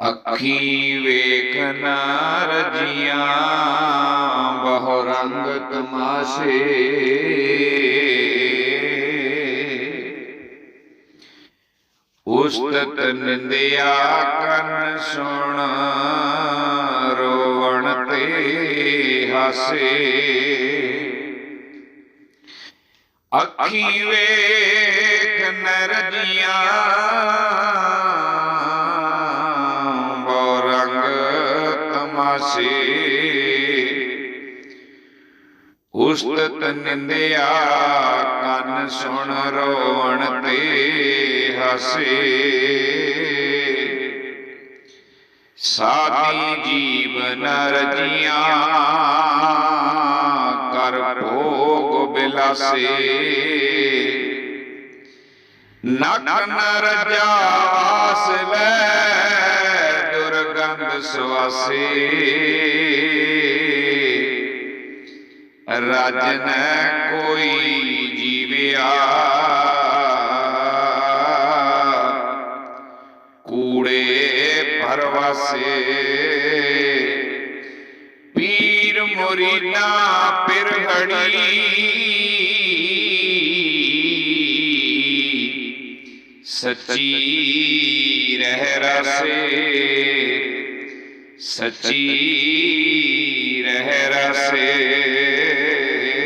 ਅੱਖੀ ਵੇਖਣਾ ਰਜੀਆਂ ਬਹੁ ਰੰਗ ਤਮਾਸ਼ੇ ਉਸਤਤ ਨਿੰਦਿਆ ਕੰਨ ਸੁਣ ਰੋਵਣ ਤੇ ਹਾਸੇ ਅੱਖੀ ਵੇਖ ਨਰਜੀਆਂ ਤਮਾਸ਼ੇ ਉਸਤਤ ਨਿੰਦਿਆ ਕੰਨ ਸੁਣ ਰੋਵਣ ਤੇ ਹਸੇ ਸਾਦੀ ਜੀਵਨ ਰਜੀਆਂ ਕਰ ਭੋਗ ਬਿਲਾਸੇ ਨਕ ਨਰ ਜਾਸ ਲੈ रंग सुवासी। राजन कोई जीविया। कूड़े भरवासे। पीर मुरीना पिरघड़ी सची रहरा से सची रह रसे